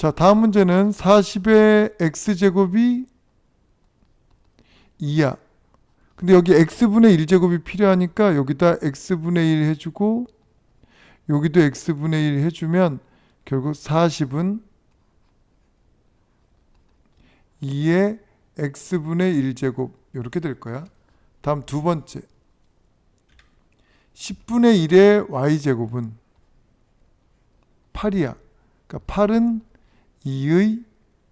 자, 다음 문제는 40의 x제곱이 2야. 근데 여기 x분의 1제곱이 필요하니까 여기다 x분의 1 해주고 여기도 x분의 1 해주면 결국 40은 2의 x분의 1제곱 이렇게 될 거야. 다음 두 번째 10분의 1의 y제곱은 8이야. 그러니까 8은 2의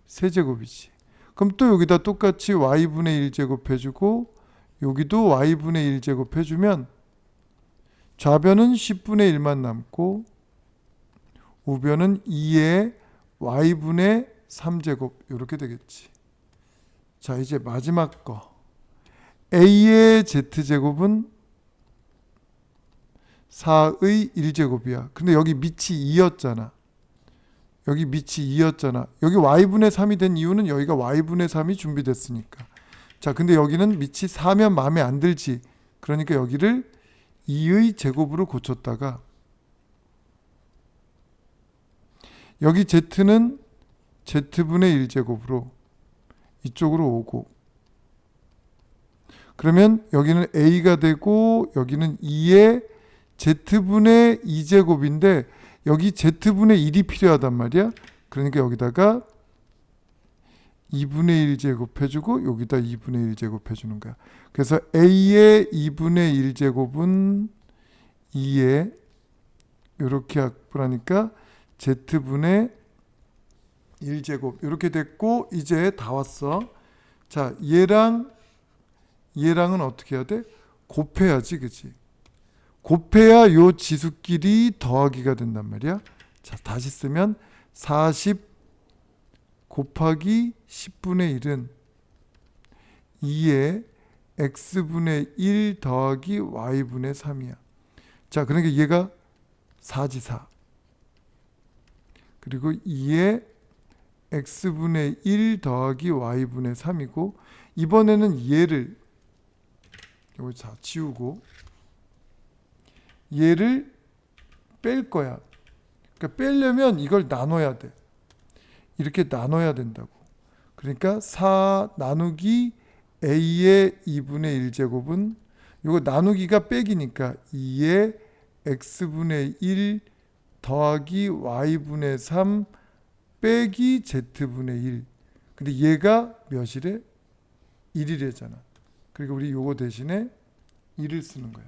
세제곱이지. 그럼 또 여기다 똑같이 y분의 1제곱 해주고 여기도 y분의 1제곱 해주면 좌변은 10분의 1만 남고 우변은 2의 y분의 3제곱 이렇게 되겠지. 자 이제 마지막 거 a의 z제곱은 4의 1제곱이야. 근데 여기 밑이 2였잖아. 여기 밑이 2였잖아. 여기 y분의 3이 된 이유는 여기가 y분의 3이 준비됐으니까. 자, 근데 여기는 밑이 4면 마음에 안 들지. 그러니까 여기를 2의 제곱으로 고쳤다가 여기 z는 z분의 1제곱으로 이쪽으로 오고 그러면 여기는 a가 되고 여기는 2의 z분의 2제곱인데 여기 z분의 1이 필요하단 말이야. 그러니까 여기다가 2분의 1 제곱해주고 여기다 2분의 1 제곱해주는 거야. 그래서 a의 2분의 1 제곱은 2에 이렇게 약분하니까 z분의 1 제곱 이렇게 됐고 이제 다 왔어. 자 얘랑 얘랑은 어떻게 해야 돼? 곱해야지, 그지? 곱해야 요 지수끼리 더하기가 된단 말이야. 자, 다시 쓰면 40 곱하기 10분의 1은 2의 x분의 1 더하기 y분의 3이야. 자, 그러니까 얘가 4지 4. 그리고 2의 x분의 1 더하기 y분의 3이고 이번에는 얘를 이거 다 지우고 얘를 뺄 거야. 그러니까 빼려면 이걸 나눠야 돼. 이렇게 나눠야 된다고. 그러니까 4 나누기 a의 2분의 1제곱은 이거 나누기가 빼기니까 2의 x분의 1 더하기 y분의 3 빼기 z분의 1. 근데 얘가 몇이래? 1이래잖아. 그리고 우리 요거 대신에 1을 쓰는 거야.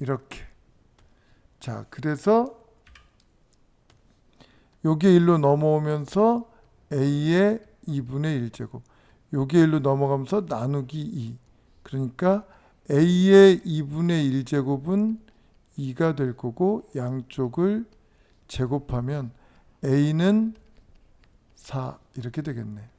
이렇게. 자, 그래서 요게 1로 넘어오면서 a의 2분의 1제곱. 요게 1로 넘어가면서 나누기 2. 그러니까 a의 2분의 1제곱은 2가 될 거고 양쪽을 제곱하면 a는 4 이렇게 되겠네.